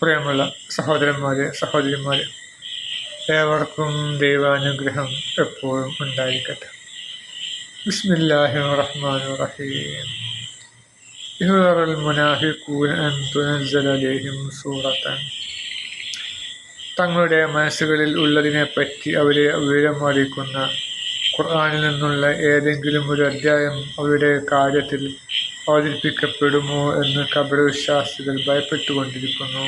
പ്രിയമുള്ള സഹോദരന്മാരെ സഹോദരിമാരെ ഏവർക്കും ദൈവാനുഗ്രഹം എപ്പോഴും ഉണ്ടായിരിക്കട്ടെ ബിസ്മില്ലാഹി റഹ്മാൻ റഹീം يحذر المنافقون أن تنزل عليهم سورة തങ്ങളുടെ മനസ്സുകളിൽ ഉള്ളതിനെപ്പറ്റി അവരെ വിവരമറിയിക്കുന്ന ഖുർആനിൽ നിന്നുള്ള ഏതെങ്കിലും ഒരു അധ്യായം അവരുടെ കാര്യത്തിൽ അവതരിപ്പിക്കപ്പെടുമോ എന്ന് കപടവിശ്വാസികൾ ഭയപ്പെട്ടുകൊണ്ടിരിക്കുന്നു.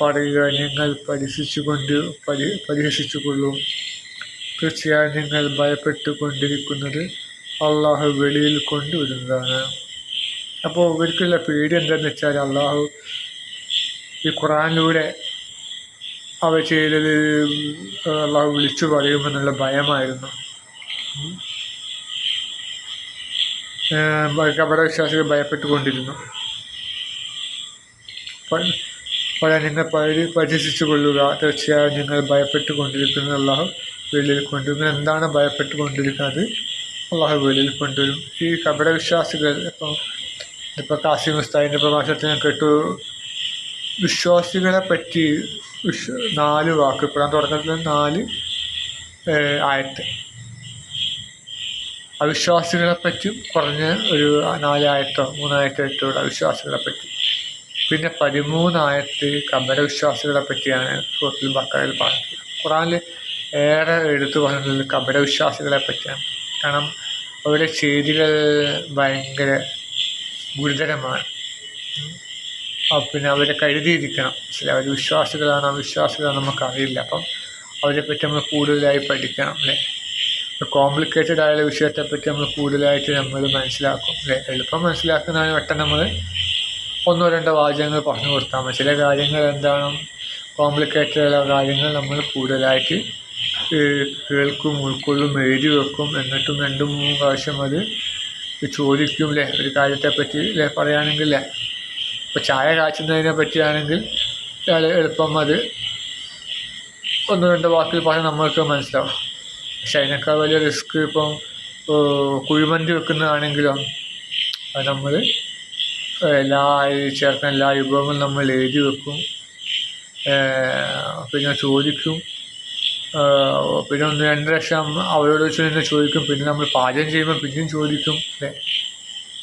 പറയുക നിങ്ങൾ പരിഹസിച്ചുകൊണ്ട് പരി പരിഹസിച്ചുകൊള്ളും. തീർച്ചയായും നിങ്ങൾ ഭയപ്പെട്ടുകൊണ്ടിരിക്കുന്നത് അള്ളാഹു വെളിയിൽ കൊണ്ടുവരുന്നതാണ്. അപ്പോൾ ഇവർക്കുള്ള പേടി എന്താണെന്ന് വെച്ചാൽ അള്ളാഹു ഈ ഖുറാനിലൂടെ അവ ചെയ്തത് അള്ളാഹു വിളിച്ചു പറയുമെന്നുള്ള ഭയമായിരുന്നു. കപടവിശ്വാസികൾ ഭയപ്പെട്ടുകൊണ്ടിരുന്നു. അപ്പോൾ നിങ്ങൾ പരി പരിഹസിച്ചു കൊള്ളുക. തീർച്ചയായും നിങ്ങൾ ഭയപ്പെട്ടുകൊണ്ടിരിക്കുന്നത് അള്ളാഹു വെളിയിൽ കൊണ്ടുവരും. എന്താണ് ഭയപ്പെട്ടുകൊണ്ടിരിക്കുന്നത്? അള്ളാഹു വെളിയിൽ കൊണ്ടുവരും. ഈ കപടവിശ്വാസികൾ ഇപ്പം ഇപ്പോൾ കാസിം ഉസ്താദിന്റെ പ്രഭാഷണത്തിൽ ഞാൻ കേട്ടു. വിശ്വാസികളെ പറ്റി വിശ്വ നാല് വാക്ക് ഇപ്പോഴാണ് തുടക്കത്തിൽ നാല് ആയത്ത്. അവിശ്വാസികളെ കുറഞ്ഞ് ഒരു നാലായത്തോ മൂന്നായത്തോ അവിശ്വാസികളെ പറ്റി. പിന്നെ പതിമൂന്നായത്ത് കബര വിശ്വാസികളെ പറ്റിയാണ് സുഹൃത്തിൽ ബക്കറയിൽ പറഞ്ഞത്. ഖുറാനിൽ ഏറെ എടുത്തു പറഞ്ഞത് കബര വിശ്വാസികളെ പറ്റിയാണ്. കാരണം അവരുടെ ചെയ്തികൾ ഭയങ്കര ഗുരുതരമാണ്. പിന്നെ അവരെ കരുതിയിരിക്കണം. മനസ്സിലായി? അവർ വിശ്വാസികളാണ് അവിശ്വാസികളാണ് നമുക്കറിയില്ല. അപ്പം അവരെ പറ്റി നമ്മൾ കൂടുതലായി പഠിക്കണം അല്ലേ? കോംപ്ലിക്കേറ്റഡ് ആയ വിഷയത്തെപ്പറ്റി നമ്മൾ കൂടുതലായിട്ട് നമ്മൾ മനസ്സിലാക്കും. എളുപ്പം മനസ്സിലാക്കുന്നതാണ് പെട്ടെന്ന് നമ്മൾ ഒന്നോ രണ്ടോ വാചകങ്ങൾ പറഞ്ഞു കൊടുത്താൽ മതി. ചില കാര്യങ്ങൾ എന്താണ് കോംപ്ലിക്കേറ്റഡ് ആയ കാര്യങ്ങൾ നമ്മൾ കൂടുതലായിട്ട് കേൾക്കും ഉൾക്കൊള്ളും എഴുതി വെക്കും. എന്നിട്ടും രണ്ടും മൂന്നും പ്രാവശ്യം അത് ചോദിക്കും അല്ലേ? ഒരു കാര്യത്തെപ്പറ്റി അല്ലേ? പറയുകയാണെങ്കിൽ അല്ലേ? ഇപ്പോൾ ചായ കാച്ചുന്നതിനെ പറ്റിയാണെങ്കിൽ എളുപ്പം അത് ഒന്ന് രണ്ട് വാക്കിൽ പറഞ്ഞാൽ നമ്മൾക്ക് മനസ്സിലാവും. പക്ഷെ വലിയ റിസ്ക് ഇപ്പം കുഴിമന്തി വെക്കുന്നതാണെങ്കിലും അത് നമ്മൾ എല്ലാ ചേർക്കുന്ന എല്ലാ വിഭവങ്ങളും നമ്മൾ എഴുതി വെക്കും. പിന്നെ ചോദിക്കും. പിന്നെ ഒന്ന് രണ്ട് ലക്ഷം അവരോട് വെച്ച് തന്നെ ചോദിക്കും. പിന്നെ നമ്മൾ പാചകം ചെയ്യുമ്പോൾ പിന്നെയും ചോദിക്കും.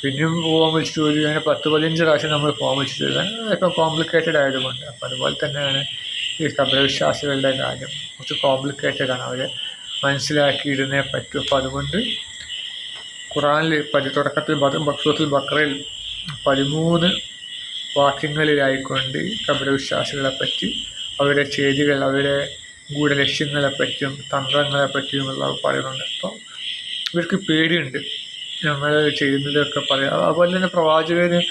പിന്നെയും ഫോം വെച്ച് ചോദിക്കും. അങ്ങനെ പത്ത് പതിനഞ്ച് പ്രാവശ്യം നമ്മൾ ഫോം വെച്ച് ചോദിക്കാൻ ഇപ്പം കോംപ്ലിക്കേറ്റഡ് ആയതുകൊണ്ട്. അപ്പം അതുപോലെ തന്നെയാണ് ഈ കപലവിശ്വാസികളുടെ കാര്യം. കുറച്ച് കോംപ്ലിക്കേറ്റഡ് ആണ്. അവരെ മനസ്സിലാക്കിയിരുന്നേ പറ്റും. അപ്പം അതുകൊണ്ട് ഖുറാനിൽ പതി തുടക്കത്തിൽ ഭക്ഷത്തിൽ ബക്രയിൽ പതിമൂന്ന് വാക്യങ്ങളിലായിക്കൊണ്ട് കപട പറ്റി അവരുടെ ചെയ്തികൾ അവരുടെ ഗൂഢലക്ഷ്യങ്ങളെ പറ്റിയും തന്ത്രങ്ങളെ പറ്റിയും എല്ലാം പറയുന്നുണ്ട്. അപ്പം ഇവർക്ക് പേടിയുണ്ട്. ഞങ്ങൾ ചെയ്യുന്നതൊക്കെ പറയാം. അതുപോലെ തന്നെ പ്രവാചകന്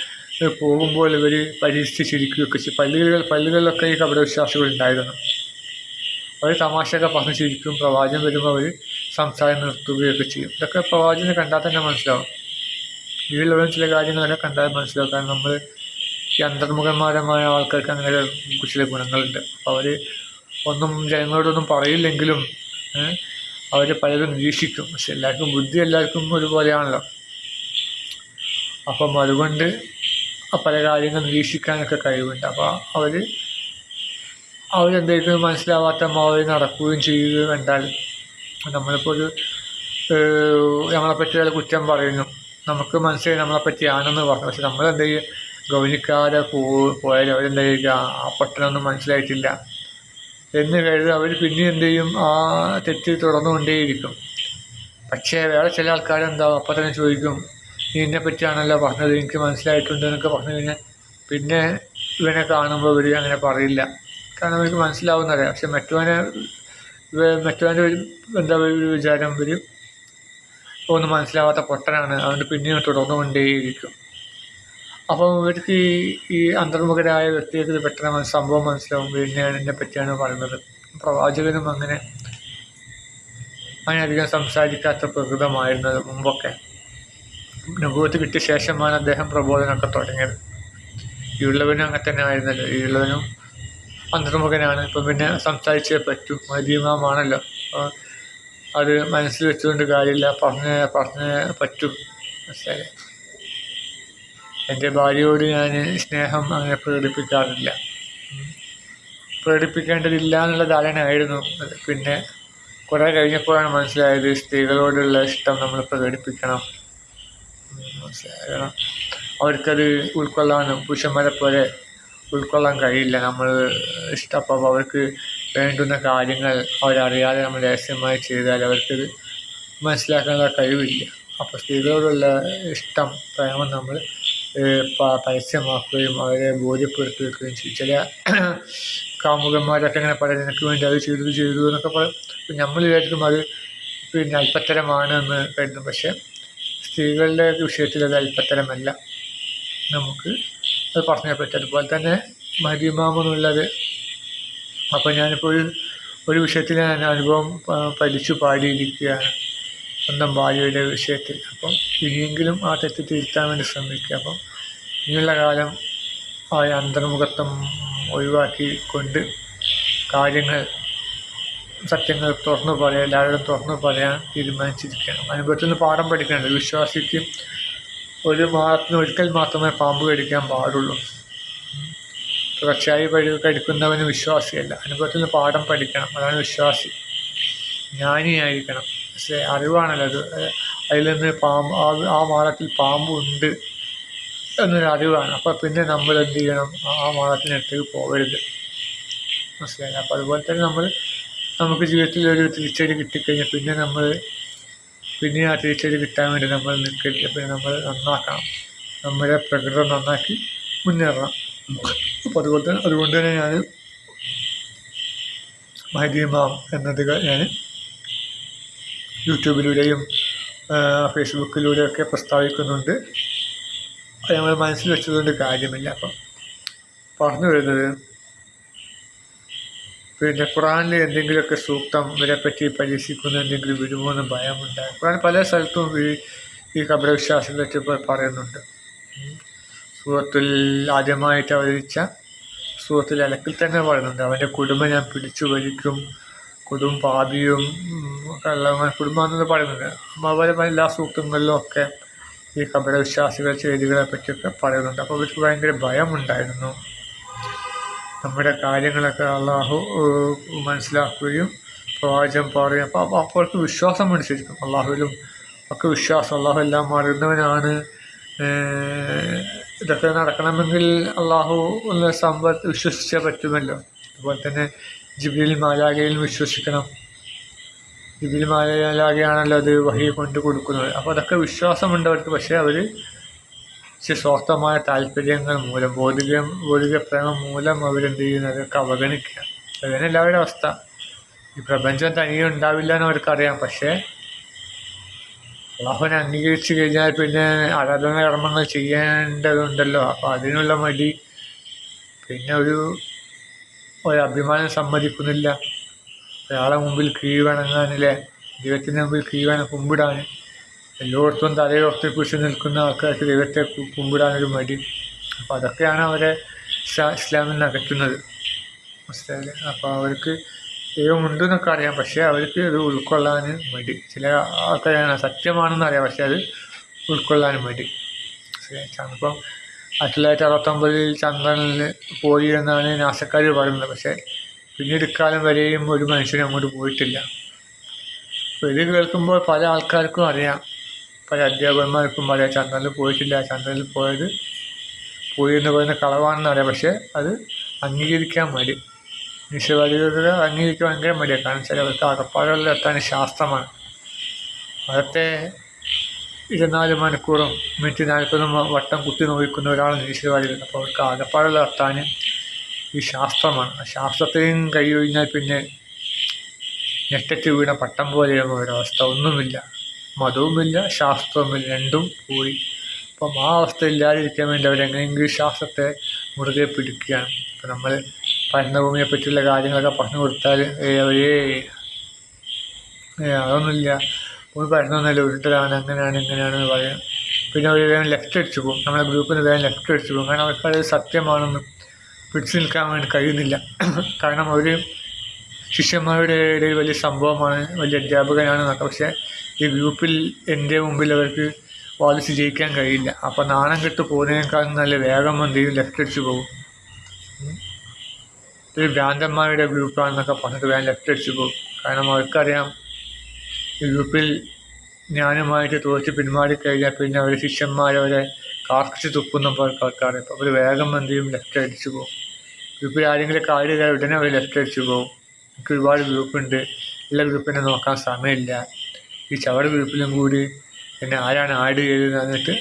പോകുമ്പോൾ ഇവർ പരീക്ഷിച്ച് ചിരിക്കുകയൊക്കെ ചെയ്യും. പള്ളികൾ പള്ളികളിലൊക്കെ ഈ കപടവിശ്വാസികൾ ഉണ്ടായിരുന്നു. അവർ തമാശയൊക്കെ പറഞ്ഞ് ചിരിക്കും പ്രവാചകൻ വരുമ്പോൾ അവർ സംസാരം നിർത്തുകയൊക്കെ ചെയ്യും. ഇതൊക്കെ പ്രവാചകനെ കണ്ടാൽ തന്നെ മനസ്സിലാവും. ഇതിലുള്ള ചില കാര്യങ്ങളൊക്കെ കണ്ടാൽ മനസ്സിലാവും. കാരണം നമ്മൾ ഈ അന്തർമുഖന്മാരമായ ആൾക്കാർക്ക് അങ്ങനെ ചില ഗുണങ്ങളുണ്ട്. അപ്പോൾ അവർ ഒന്നും ജനങ്ങളോടൊന്നും പറയില്ലെങ്കിലും അവർ പലരും നിരീക്ഷിക്കും. പക്ഷെ എല്ലാവർക്കും ബുദ്ധി എല്ലാവർക്കും ഒരുപോലെയാണല്ലോ. അപ്പം അതുകൊണ്ട് പല കാര്യങ്ങൾ നിരീക്ഷിക്കാനൊക്കെ കഴിവുണ്ട്. അപ്പോൾ അവർ അവരെന്തെങ്കിലും മനസ്സിലാവാത്ത മാതിരി നടക്കുകയും ചെയ്യുകയും കണ്ടാൽ നമ്മളിപ്പോൾ ഒരു നമ്മളെപ്പറ്റി ഒരു കുറ്റം പറയുന്നു. നമുക്ക് മനസ്സിലായി നമ്മളെപ്പറ്റിയാണെന്ന് പറഞ്ഞു. പക്ഷെ നമ്മളെന്ത് ചെയ്യും ഗൗനിക്കാതെ പോ പോയാൽ അവരെന്താ ചെയ്യുക ആ പട്ടണമൊന്നും മനസ്സിലായിട്ടില്ല. എന്ന് കരുതി അവർ പിന്നെ എന്ത് ചെയ്യും ആ തെറ്റ് തുടർന്നുകൊണ്ടേയിരിക്കും പക്ഷേ വേറെ ചില ആൾക്കാരെന്താ അപ്പം തന്നെ ചോദിക്കും നീ എന്നെ പറ്റിയാണല്ലോ പറഞ്ഞത്? എനിക്ക് മനസ്സിലായിട്ടുണ്ട് എന്നൊക്കെ പറഞ്ഞു കഴിഞ്ഞാൽ പിന്നെ ഇവനെ കാണുമ്പോൾ ഇവർ അങ്ങനെ പറയില്ല. കാരണം അവർക്ക് മനസ്സിലാവുന്നറിയാം പക്ഷെ മറ്റവനെ മറ്റവന്റെ എന്താ ഒരു വിചാരം വരും ഒന്നും മനസ്സിലാവാത്ത പൊട്ടനാണ്. അതുകൊണ്ട് പിന്നെയും തുടർന്നുകൊണ്ടേയിരിക്കും. അപ്പം ഇവർക്ക് ഈ ഈ അന്തർമുഖരായ വ്യക്തികൾക്ക് ഇത് പെട്ടെന്ന് സംഭവം മനസ്സിലാവും. പിന്നെയാണ് എന്നെ പറ്റിയാണ് പറയുന്നത്. പ്രവാചകനും അങ്ങനെ അങ്ങനെ അധികം സംസാരിക്കാത്ത പ്രകൃതമായിരുന്നത് മുമ്പൊക്കെ. അനുഭവത്ത് കിട്ടിയ ശേഷമാണ് അദ്ദേഹം പ്രബോധനമൊക്കെ തുടങ്ങിയത്. ഈ ഉള്ളവനും അങ്ങനെ തന്നെ ആയിരുന്നല്ലോ ഈ ഉള്ളവനും അന്തർമുഖനാണ്. ഇപ്പം പിന്നെ സംസാരിച്ചേ പറ്റൂ. മാധ്യമമാണല്ലോ അത് മനസ്സിൽ വെച്ചുകൊണ്ട് കാര്യമില്ല. പറഞ്ഞ് പറഞ്ഞ് പറ്റും. മനസ്സിലായി എന്റെ ഭാര്യയോട് ഞാൻ സ്നേഹം അങ്ങനെ പ്രകടിപ്പിക്കാറില്ല. പ്രകടിപ്പിക്കേണ്ടതില്ല എന്നുള്ള ധാരണയായിരുന്നു പിന്നെ കുറേ കഴിഞ്ഞപ്പോഴാണ് മനസ്സിലായത് സ്ത്രീകളോടുള്ള ഇഷ്ടം നമ്മൾ പ്രകടിപ്പിക്കണം. മനസ്സിലാക്കണം അവർക്കത് ഉൾക്കൊള്ളാനും പുരുഷന്മാരെ പോലെ ഉൾക്കൊള്ളാൻ കഴിയില്ല. നമ്മൾ ഇഷ്ടപ്പം അവർക്ക് വേണ്ടുന്ന കാര്യങ്ങൾ അവരറിയാതെ നമ്മൾ രഹസ്യമായി ചെയ്താൽ അവർക്കത് മനസ്സിലാക്കാനുള്ള കഴിവില്ല. അപ്പോൾ സ്ത്രീകളോടുള്ള ഇഷ്ടം പ്രേമം നമ്മൾ പരസ്യമാക്കുകയും അവരെ ബോധ്യപ്പെടുത്തുകയും ചെയ്യും. ചില കാമുകന്മാരൊക്കെ ഇങ്ങനെ പറയും നിനക്ക് വേണ്ടി അത് ചെയ്തു ചെയ്തു എന്നൊക്കെ പറയും. നമ്മൾ വിചാരിക്കും അത് പിന്നെ അല്പത്തരമാണ് എന്ന് കരുതും. പക്ഷേ സ്ത്രീകളുടെ വിഷയത്തിൽ അത് അല്പത്തരമല്ല. നമുക്ക് അത് പറഞ്ഞേ പറ്റും അതുപോലെ തന്നെ മരിമാമെന്നുള്ളത് അപ്പോൾ ഞാനിപ്പോൾ ഒരു ഒരു വിഷയത്തിൽ ഞാൻ അനുഭവം പഠിച്ചു പാടിയിരിക്കുകയാണ്. സ്വന്തം ഭാര്യയുടെ വിഷയത്തിൽ. അപ്പം ഇനിയെങ്കിലും ആ തെറ്റ് തിരുത്താൻ വേണ്ടി ശ്രമിക്കുക. അപ്പം ഇനിയുള്ള കാലം ആ അന്തർമുഖത്വം ഒഴിവാക്കിക്കൊണ്ട് കാര്യങ്ങൾ സത്യങ്ങൾ തുറന്നു പറയാൻ എല്ലാവരും തുറന്നു പറയാൻ തീരുമാനിച്ചിരിക്കുകയാണ്. അനുഭവത്തിൽ നിന്ന് പാഠം പഠിക്കേണ്ടത് വിശ്വാസിക്ക് ഒരു മാസത്തിന് ഒരിക്കൽ മാത്രമേ പാമ്പ് കടിക്കാൻ പാടുള്ളൂ. തുടർച്ചയായി കഴി കടിക്കുന്നവന് വിശ്വാസിയല്ല. അനുഭവത്തിൽ നിന്ന് പാഠം പഠിക്കണം. അതാണ് വിശ്വാസി. ജ്ഞാനിയായിരിക്കണം. പക്ഷേ അറിവാണല്ലോ അത്. അതിൽ നിന്ന് പാമ്പ് ആ മാളത്തിൽ പാമ്പുണ്ട് എന്നൊരു അറിവാണ്. അപ്പോൾ പിന്നെ നമ്മൾ എന്ത് ചെയ്യണം? ആ മാളത്തിനടുത്തേക്ക് പോകരുത്. മനസ്സിലായി അപ്പോൾ അതുപോലെ തന്നെ നമ്മൾ നമുക്ക് ജീവിതത്തിൽ ഒരു തിരിച്ചടി കിട്ടിക്കഴിഞ്ഞാൽ പിന്നെ നമ്മൾ പിന്നെ ആ തിരിച്ചടി കിട്ടാൻ വേണ്ടി നമ്മൾ നിൽക്കില്ല പിന്നെ നമ്മൾ നന്നാക്കണം. നമ്മുടെ പ്രകൃതം നന്നാക്കി മുന്നേറണം. അപ്പോൾ അതുപോലെ തന്നെ അതുകൊണ്ട് തന്നെ ഞാൻ മഹദീമാം എന്നത് ഞാൻ യൂട്യൂബിലൂടെയും ഫേസ്ബുക്കിലൂടെയൊക്കെ പ്രസ്താവിക്കുന്നുണ്ട്. നമ്മൾ മനസ്സിൽ വെച്ചതുകൊണ്ട് കാര്യമില്ല. അപ്പം പറഞ്ഞു വരുന്നത് പിന്നെ ഖുറാനിൽ എന്തെങ്കിലുമൊക്കെ സൂക്തം ഇവരെപ്പറ്റി പരീക്ഷിക്കുന്ന എന്തെങ്കിലും വരുമോ എന്ന് ഭയമുണ്ടായി. ഖുറാൻ പല സ്ഥലത്തും ഈ ഈ കപടവിശ്വാസത്തെ പറ്റി പറയുന്നുണ്ട്. സൂറത്തിൽ ആദ്യമായിട്ട് അവതരിച്ച സൂറത്തിൽ അലക്കിൽ തന്നെ പറയുന്നുണ്ട്. അവന്റെ കുടുംബം ഞാൻ പിടിച്ചു വലിക്കും കൊടും പാപിയും കള്ളവൻ കുടുംബം എന്നത് പറയുന്നുണ്ട്. അതുപോലെ എല്ലാ സൂക്തങ്ങളിലും ഒക്കെ ഈ കപടവിശ്വാസികൾ ചെയ്തികളെ പറ്റിയൊക്കെ പറയുന്നുണ്ട്. അപ്പോൾ അവർക്ക് ഭയങ്കര ഭയമുണ്ടായിരുന്നു. നമ്മുടെ കാര്യങ്ങളൊക്കെ അള്ളാഹു മനസ്സിലാക്കുകയും പ്രവാചകം പറയും അപ്പോൾ അപ്പോഴത്ത് വിശ്വാസം അനുസരിക്കും. അള്ളാഹുവിലും ഒക്കെ വിശ്വാസം. അള്ളാഹു എല്ലാം അറിയുന്നവനാണ്. ഇതൊക്കെ നടക്കണമെങ്കിൽ അള്ളാഹു സമ്പത്ത് വിശ്വസിച്ചേ പറ്റുമല്ലോ. അതുപോലെ തന്നെ ജിബിൽ മാലാകയിൽ വിശ്വസിക്കണം. ജിബിൽ മാലാഖയാണല്ലോ അത് വഹി കൊണ്ട് കൊടുക്കുന്നത്. അപ്പോൾ അതൊക്കെ വിശ്വാസമുണ്ട് അവർക്ക്. പക്ഷേ അവർ സ്വാർത്ഥമായ താല്പര്യങ്ങൾ മൂലം ഭൗതിക ഭൗതിക പ്രേമം മൂലം അവരെന്ത് ചെയ്യുന്നത് അതൊക്കെ അവഗണിക്കുക. അതാണ് എല്ലാവരുടെ അവസ്ഥ. ഈ പ്രപഞ്ചം തനിയെ ഉണ്ടാവില്ല എന്ന് അവർക്കറിയാം. പക്ഷേ അള്ളാഹുവിനെ അംഗീകരിച്ചു കഴിഞ്ഞാൽ പിന്നെ ആരാധന കർമ്മങ്ങൾ ചെയ്യേണ്ടതുണ്ടല്ലോ. അപ്പോൾ അതിനുള്ള മടി. പിന്നെ ഒരു ഒരു അഭിമാനം സമ്മതിക്കുന്നില്ല. ഒരാളെ മുമ്പിൽ കീഴ്വണങ്ങാനില്ലേ ദൈവത്തിന്റെ മുമ്പിൽ കീഴ്വണ കുമ്പിടാൻ. എല്ലായിടത്തും തലയോർത്തി പിടിച്ച് നിൽക്കുന്ന ആൾക്കാർക്ക് ദൈവത്തെ കുമ്പിടാനൊരു മടി. അപ്പോൾ അതൊക്കെയാണ് അവരെ ഇസ്ലാമിൽ നിന്ന് അകറ്റുന്നത്. മനസ്സിലായില്ലേ? അപ്പോൾ അവർക്ക് ദൈവമുണ്ടെന്നൊക്കെ അറിയാം. പക്ഷേ അവർക്ക് അത് ഉൾക്കൊള്ളാൻ മടി. ചില ആൾക്കാരാണ് സത്യമാണെന്ന് അറിയാം. പക്ഷേ അത് ഉൾക്കൊള്ളാൻ മടി. ഇപ്പം ആയിരത്തി തൊള്ളായിരത്തി അറുപത്തൊമ്പതിൽ ചന്ദ്രനിൽ പോയി എന്നാണ് നാസക്കാർ പറയുന്നത്. പക്ഷേ പിന്നീട് ഇക്കാലം വരെയും ഒരു മനുഷ്യനും അങ്ങോട്ട് പോയിട്ടില്ല. ഇത് കേൾക്കുമ്പോൾ പല ആൾക്കാർക്കും അറിയാം. പല അധ്യാപകന്മാർക്കും പറയാം ചന്ദ്രനിൽ പോയിട്ടില്ല ചന്ദ്രനിൽ പോയത് പോയി എന്ന് പറയുന്ന കളവാണെന്ന് പറയാം. പക്ഷേ അത് അംഗീകരിക്കാൻ മടി. നിശ്ചയവാദികൾക്ക് അംഗീകരിക്കാൻ ഭയങ്കര മടിയാണ് കാരണം വെച്ചാൽ അവർക്ക് അകപ്പാടുകളിൽ എത്താൻ ശാസ്ത്രമാണ്. അതൊക്കെ ഇരുപത്തിനാല് മണിക്കൂറും മിനിറ്റ് നാൽപ്പതും വട്ടം കുത്തി നോക്കുന്ന ഒരാളാണ് നിരീശ്വരവാദികൾ അപ്പോൾ അവർക്ക് അകപ്പാടുകൾ എത്താൻ ഈ ശാസ്ത്രമാണ്. ശാസ്ത്രത്തെയും കൈ കഴിഞ്ഞാൽ പിന്നെ ഞെട്ടറ്റ് വീണ പട്ടം പോലെയുള്ള ഒരവസ്ഥ ഒന്നുമില്ല. മതവുമില്ല ശാസ്ത്രവുമില്ല രണ്ടും പോയി അപ്പം ആ അവസ്ഥ ഇല്ലാതിരിക്കാൻ വേണ്ടി അവരെങ്ങനെയെങ്കിലും ശാസ്ത്രത്തെ മുറുകെ പിടിക്കുകയാണ്. ഇപ്പം നമ്മൾ ഭരണഭൂമിയെ പറ്റിയുള്ള കാര്യങ്ങളൊക്കെ പറഞ്ഞു കൊടുത്താൽ അവരേ അതൊന്നുമില്ല. ഭൂമി ഭരണമൊന്നുമില്ല ഉരുട്ടലാണ് അങ്ങനെയാണ് ഇങ്ങനെയാണെന്ന് പറയാം. പിന്നെ അവർ വേഗം ലെഫ്റ്റ് അടിച്ചു പോകും. നമ്മളെ ഗ്രൂപ്പിന് വേഗം ലെഫ്റ്റ് അടിച്ചു പോകും. കാരണം അവർക്കത് സത്യമാണെന്ന് പിടിച്ചു നിൽക്കാൻ വേണ്ടി കഴിയുന്നില്ല. കാരണം അവർ ശിഷ്യന്മാരുടെ ഇടയിൽ വലിയ സംഭവമാണ് വലിയ അധ്യാപകനാണ് എന്നൊക്കെ. പക്ഷേ ഈ ഗ്രൂപ്പിൽ എന്റെ മുമ്പിൽ അവർക്ക് വാദിച്ച് ജയിക്കാൻ കഴിയില്ല. അപ്പം നാണം കെട്ട് പോകുന്നതിനേക്കാളും നല്ല വേഗം എന്ത് ചെയ്യും? ലെഫ്റ്റ് അടിച്ച് പോകും. ഒരു ഭ്രാന്തന്മാരുടെ ഗ്രൂപ്പാണെന്നൊക്കെ പറഞ്ഞിട്ട് വേഗം ലെഫ്റ്റ് അടിച്ച് പോകും. കാരണം അവർക്കറിയാം ഈ ഗ്രൂപ്പിൽ ഞാനുമായിട്ട് തോറ്റ് പിന്മാറിക്കഴിഞ്ഞാൽ പിന്നെ അവർ ശിഷ്യന്മാരവരെ കാർക്കിച്ച് തുപ്പുന്ന പോലെ ആൾക്കാരെ അപ്പോൾ അവർ വേഗം എന്ത് ചെയ്യും? ലെഫ്റ്റ് അടിച്ച് പോകും. ഗ്രൂപ്പിൽ ആരെങ്കിലും കാര്യം ഉടനെ അവർ ലെഫ്റ്റ് അടിച്ച് പോകും. എനിക്ക് ഒരുപാട് ഗ്രൂപ്പുണ്ട്. എല്ലാ ഗ്രൂപ്പിനെ നോക്കാൻ സമയമില്ല. ഈ ചവട ഗ്രൂപ്പിലും കൂടി എന്നെ ആരാണ് ആഡ് ചെയ്തത് എന്നിട്ട്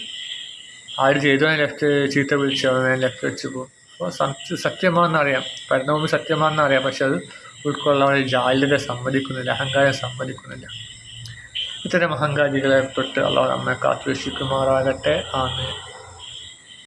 ആഡ് ചെയ്തോ ലെഫ്റ്റ് ചീത്ത വിളിച്ചു. ഞാൻ ലെഫ്റ്റ് വെച്ച് പോകും. അപ്പോൾ സത്യ സത്യമാണെന്നറിയാം പരന്നഭൂമി സത്യമാണെന്നറിയാം പക്ഷെ അത് ഉൾക്കൊള്ളാൻ ജാലത സമ്മതിക്കുന്നില്ല അഹങ്കാരം സമ്മതിക്കുന്നില്ല. ഇത്തരം അഹങ്കാരികളെ തൊട്ട് അള്ളാഹ് നമ്മെ കാത്തുരക്ഷിക്കുമാറാകട്ടെ. ആമേ